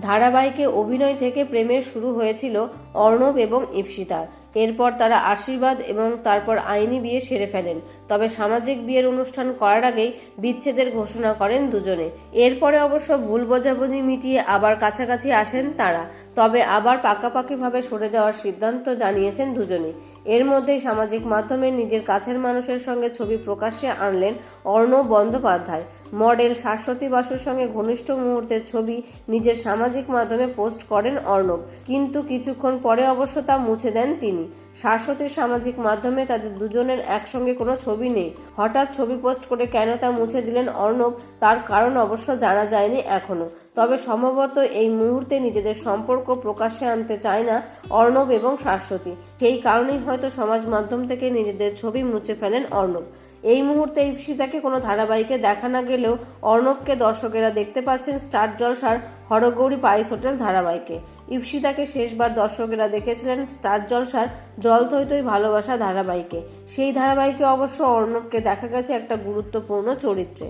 ধারাবাহিকে অভিনয় থেকে প্রেমের শুরু হয়েছিল অর্ণব এবং ইপসিতার। এরপর তারা আশীর্বাদ এবং তারপর আইনি বিয়ে সেরে ফেলেন। তবে সামাজিক বিয়ের অনুষ্ঠান করার আগেই বিচ্ছেদের ঘোষণা করেন দুজনে। এরপরে অবশ্য ভুল বোঝাবুঝি মিটিয়ে আবার কাছাকাছি আসেন তারা। তবে আবার পাকাপাকিভাবে সরে যাওয়ার সিদ্ধান্ত জানিয়েছেন দুজনে। এর মধ্যেই সামাজিক মাধ্যমে নিজের কাছের মানুষের সঙ্গে ছবি প্রকাশ্যে আনলেন অর্ণব বন্দ্যোপাধ্যায়। মডেল শাশ্বতী বাসুর সঙ্গে ঘনিষ্ঠ মুহূর্তের ছবি নিজের সামাজিক মাধ্যমে পোস্ট করেন অর্ণব। কিন্তু কিছুক্ষণ পরে অবশ্য তা মুছে দেন তিনি। শাশ্বতীর সামাজিক মাধ্যমে তাদের দুজনের একসঙ্গে কোনো ছবি নেই। হঠাৎ ছবি পোস্ট করে কেন তা মুছে দিলেন অর্ণব? তার কারণ অবশ্য জানা যায়নি এখনও। তবে সম্ভবত এই মুহূর্তে নিজেদের সম্পর্ক প্রকাশ্যে আনতে চায় না অর্ণব এবং শাশ্বতী। সেই কারণেই হয়তো সমাজ মাধ্যম থেকে নিজেদের ছবি মুছে ফেলেন অর্ণব। এই মুহূর্তে ইপসিতাকে কোনো ধারাবাহিকে দেখা না গেলেও অর্ণবকে দর্শকেরা দেখতে পাচ্ছেন স্টার জলসার হরগৌরী পাইস হোটেল ধারাবাহিকে। ইপসিতাকে শেষবার দর্শকেরা দেখেছিলেন স্টার জলসার জল থইতই ভালোবাসা ধারাবাহিকে। সেই ধারাবাহিকে অবশ্য অর্ণবকে দেখা গেছে একটা গুরুত্বপূর্ণ চরিত্রে।